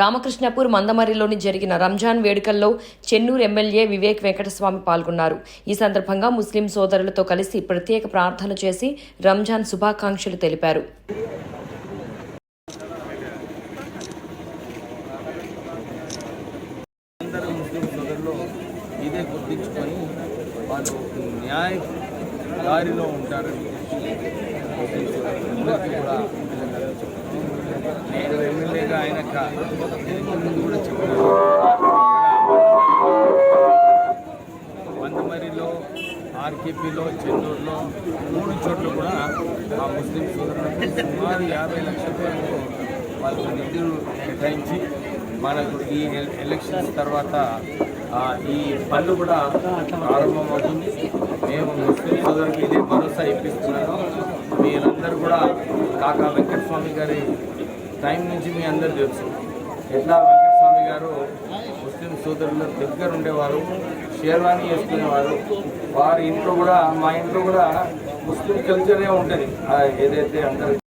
రామకృష్ణపూర్ మందమరిలోని జరిగిన రంజాన్ వేడుకల్లో చెన్నూరు ఎమ్మెల్యే వివేక్ వెంకటస్వామి పాల్గొన్నారు. ఈ సందర్భంగా ముస్లిం సోదరులతో కలిసి ప్రత్యేక ప్రార్థన చేసి రంజాన్ శుభాకాంక్షలు తెలిపారు. ఇదే గుర్తించుకొని వాళ్ళు న్యాయ దారిలో ఉంటారని కూడా ఎమ్మెల్యేగా ఆయన కూడా చెప్పారు వందమరిలో ఆర్కేపీలో చెన్నూరులో మూడు చోట్ల కూడా ఆ ముస్లిం సోదరులకు సుమారు యాభై లక్షల వరకు వాళ్ళకు నిధులు కేటాయించి మనకు ఈ ఎలక్షన్స్ తర్వాత ఈ పనులు కూడా ప్రారంభమవుతుంది. మేము ముస్లిం సోదరులకు ఇదే భరోసా ఇప్పిస్తున్నాను. మీరందరూ కూడా కాకా వెంకటస్వామి గారి టైం నుంచి మీ అందరూ తెలుసు. ఎట్లా వెంకటస్వామి గారు ముస్లిం సోదరుల దగ్గర ఉండేవారు షేర్వాణి వేసుకునేవారు వారి ఇంట్లో కూడా మా ఇంట్లో కూడా ముస్లిం కల్చరే ఉంటుంది. ఏదైతే అందరు